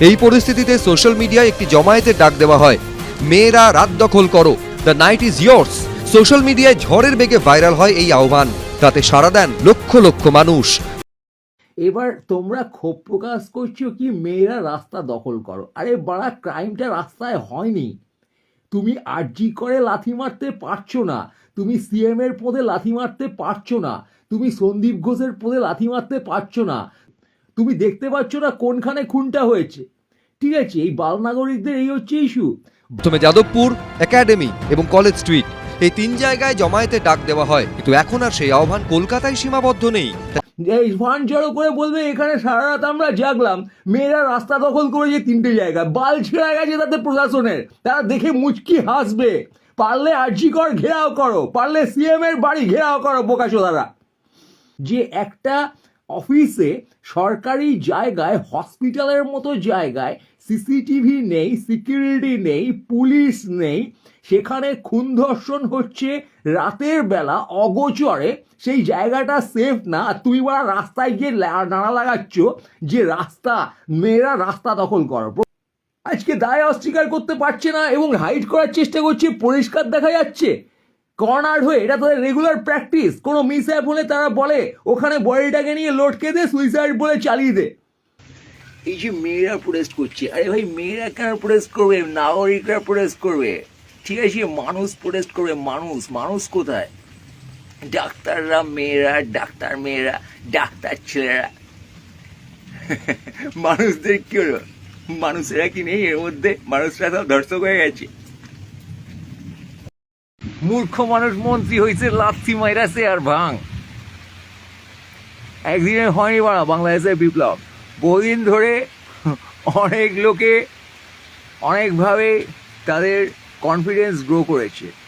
এই পরিস্থিতিতে সোশ্যাল মিডিয়ায় একটি জমায়েতের ডাক দেওয়া হয়। মেয়েরা রাত দখল করো। The night is ours social মিডিয়ায় ঝড়ের বেগে ভাইরাল হয় এই আহ্বান। তাতে সাড়া দেন লক্ষ লক্ষ মানুষ। এবার তোমরা ক্ষোভ প্রকাশ করছ কি মেয়েরা রাস্তা দখল করো। আরে বাড়া ক্রাইমটা রাস্তায় হয়নি। তুমি আরজি করে লাথি মারতে পারছ না। তুমি সিএম এর পদে লাথি মারতে পারছ না। তুমি সন্দীপ ঘোষের পদে লাথি মারতে পারছ না। তুমি দেখতে পাচ্ছ না কোনখানে খুনটা হয়েছে। ঠিক আছে এই বাল নাগরিকদের এই হচ্ছে ইস্যু প্রথমে যাদবপুর একাডেমি এবং কলেজ স্ট্রিট। এই তিন জায়গায় জমায়েতে ডাক দেওয়া হয় কিন্তু এখন আর সেই আহ্বান কলকাতায় সীমাবদ্ধ নেই। এই ফান জড়ো করে বলবে এখানে সারা রাত আমরা জাগলাম মেয়েরা রাস্তা দখল করেছে তিনটে জায়গায় বাল ছেঁড়া গেছে তাতে প্রশাসনের তারা দেখে মুচকি হাসবে। পারলে আর্জি কর ঘেরাও করো পারলে সিএম এর বাড়ি ঘেরাও করো বোকাচোদারা যে একটা অফিসে সরকারি জায়গায়, হসপিটালের মতো জায়গায় সিসিটিভি নেই, সিকিউরিটি নেই, পুলিশ নেই। সেখানে খুন ধর্ষণ হচ্ছে রাতের বেলা, অগোচরে। সেই জায়গাটা সেফ না। তুমি বা রাস্তায় গিয়ে নাড়া লাগাচ্ছ যে রাস্তা, মেয়েরা রাস্তা দখল করো। আজকে দায় অস্বীকার করতে পারছে না এবং হাইড করার চেষ্টা করছে, পরিষ্কার দেখা যাচ্ছে। কর্নার হয়ে এটা তাদের রেগুলার প্র্যাকটিস কোনো মিস অ্যাপ হলে তারা বলে, ওখানে বডিটাকে নিয়ে লটকে দে সুইসাইড বলে চালিয়ে দে। এই যে মেয়েরা প্রোটেস্ট করছে, আরে ভাই, মেয়েরা কেন প্রোটেস্ট করবে? নাগরিকরা প্রোটেস্ট করবে। ঠিক আছে, মানুষ প্রোটেস্ট করবে। মানুষ মানুষ কোথায়? ডাক্তাররা মেয়েরা, ডাক্তার মেয়েরা, ডাক্তার ছেলেরা। মানুষদের কি হলো? মানুষেরা কি নেই এর মধ্যে? মানুষরা সব ধর্ষক হয়ে গেছে। মূর্খ মানুষ মন্ত্রী হয়েছে লাথি মাইরাছে আর ভাঙ। একদিনে হয়নি বাড়া বাংলাদেশের বিপ্লব। বহুদিন ধরে অনেক লোকে অনেকভাবে তাদের কনফিডেন্স গ্রো করেছে।